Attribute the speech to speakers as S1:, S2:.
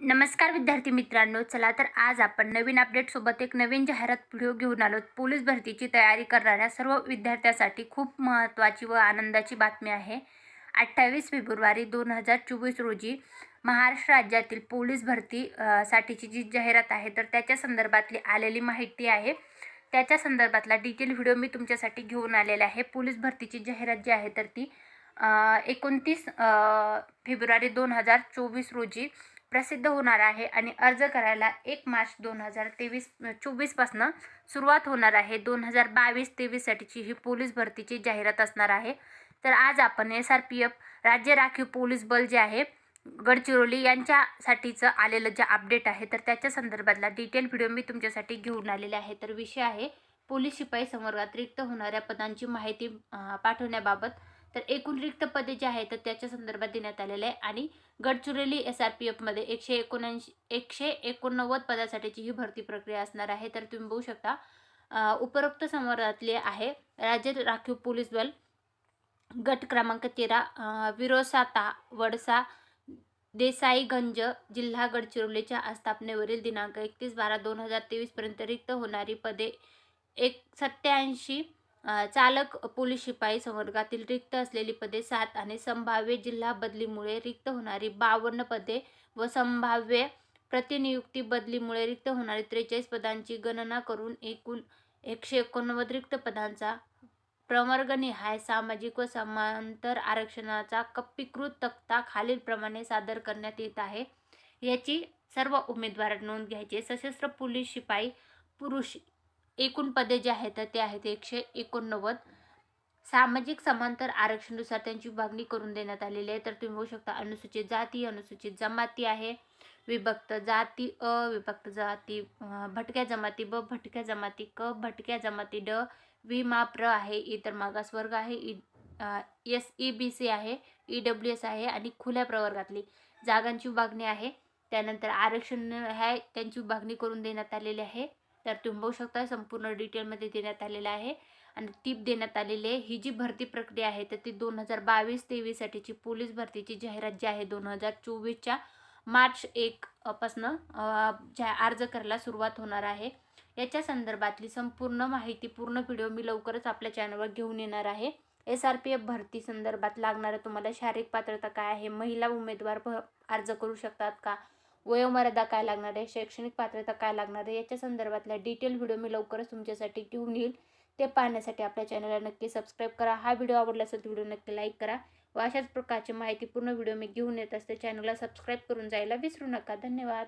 S1: नमस्कार विद्यार्थी मित्रांनो चला तर आज आपण नवीन अपडेटसोबत एक नवीन जाहिरात व्हिडिओ घेऊन आलो. पोलीस भरतीची तयारी करणाऱ्या सर्व विद्यार्थ्यांसाठी खूप महत्त्वाची व आनंदाची बातमी आहे. अठ्ठावीस फेब्रुवारी दोन हजार चोवीस रोजी महाराष्ट्र राज्यातील पोलीस भरती साठीची जी जाहिरात आहे तर त्याच्या संदर्भातली आलेली माहिती आहे. त्याच्या संदर्भातला डिटेल व्हिडिओ मी तुमच्यासाठी घेऊन आलेला आहे. पोलीस भरतीची जाहिरात जी आहे तर ती एकोणतीस फेब्रुवारी दोन हजार चोवीस रोजी प्रसिद्ध होणार आहे आणि अर्ज करायला एक मार्च दोन हजार तेवीस चोवीसपासनं सुरुवात होणार आहे. दोन हजार बावीस तेवीससाठीची ही पोलीस भरतीची जाहिरात असणार आहे. तर आज आपण एस आर पी एफ राज्य राखीव पोलीस बल जे आहे गडचिरोली यांच्यासाठीचं आलेलं जे अपडेट आहे तर त्याच्या संदर्भातला डिटेल व्हिडिओ मी तुमच्यासाठी घेऊन आलेले आहे. तर विषय आहे पोलीस शिपाई संवर्गात रिक्त होणाऱ्या पदांची माहिती पाठवण्याबाबत. तर एकूण रिक्त पदे जे आहेत तर त्याच्या संदर्भात देण्यात आलेले आहे. आणि गडचिरोली एस आर पी एफमध्ये एकशे एकोणऐंशी एकशे एकोणनव्वद पदासाठीची ही भरती प्रक्रिया असणार आहे. तर तुम्ही बघू शकता उपरोक्त संवर्गातले आहे राज्य राखीव पोलीस दल गट क्रमांक तेरा विरोसाता वडसा देसाईगंज जिल्हा गडचिरोलीच्या आस्थापनेवरील दिनांक एकतीस बारा दोन हजार तेवीसपर्यंत रिक्त होणारी पदे एक सत्याऐंशी चालक पोलीस शिपाई संवर्गातील रिक्त असलेली पदे सात आणि संभाव्य जिल्हा बदलीमुळे रिक्त होणारी बावन्न पदे व संभाव्य प्रतिनियुक्ती बदलीमुळे रिक्त होणारी त्रेचाळीस पदांची गणना करून एकूण एकशे एकोणनव्वद रिक्त पदांचा प्रवर्गनिहाय सामाजिक व समांतर आरक्षणाचा कप्पीकृत तक्ता खालीलप्रमाणे सादर करण्यात येत आहे. याची सर्व उमेदवार नोंद घ्यायची सशस्त्र पोलीस शिपाई पुरुष एकूण पदे जे आहेत ते आहेत एकशे एकोणनव्वद. सामाजिक समांतर आरक्षणानुसार त्यांची विभागणी करून देण्यात आलेली आहे. तर तुम्ही बघू शकता अनुसूचित जाती अनुसूचित जमाती आहे. विभक्त जाती अ विभक्त जाती भटक्या जमाती ब भटक्या जमाती क भटक्या जमाती ड वि मा प्र आहे. इतर मागासवर्ग आहे. E S E B C आहे. ई डब्ल्यू एस आहे आणि खुल्या प्रवर्गातली जागांची विभागणी आहे. त्यानंतर आरक्षण ह्या त्यांची विभागणी करून देण्यात आलेली आहे. तर तुम्ही बघू शकता संपूर्ण डिटेलमध्ये देण्यात आलेलं आहे. आणि टीप देण्यात आलेली आहे ही जी भरती प्रक्रिया आहे तर ती दोन हजार बावीस तेवीससाठीची पोलीस भरतीची जाहिरात जी आहे दोन हजार चोवीसच्या मार्च एक पासनं ज्या अर्ज करायला सुरुवात होणार आहे. याच्या संदर्भातली संपूर्ण माहिती पूर्ण व्हिडिओ मी लवकरच आपल्या चॅनलवर घेऊन येणार आहे. एस आर पी एफ भरती संदर्भात लागणारं तुम्हाला शारीरिक पात्रता काय आहे? महिला उमेदवार भ अर्ज करू शकतात का? वयोमर्यादा काय लागणार आहे? शैक्षणिक पात्रता काय लागणार आहे? याच्या संदर्भातल्या डिटेल व्हिडिओ मी लवकरच तुमच्यासाठी घेऊन येईल. ते पाहण्यासाठी आपल्या चॅनलला नक्की सबस्क्राईब करा. हा व्हिडिओ आवडला असेल तर व्हिडिओ नक्की लाईक करा व अशाच प्रकारची माहिती पूर्ण व्हिडिओ मी घेऊन येत असते. चॅनलला सबस्क्राईब करून जायला विसरू नका. धन्यवाद.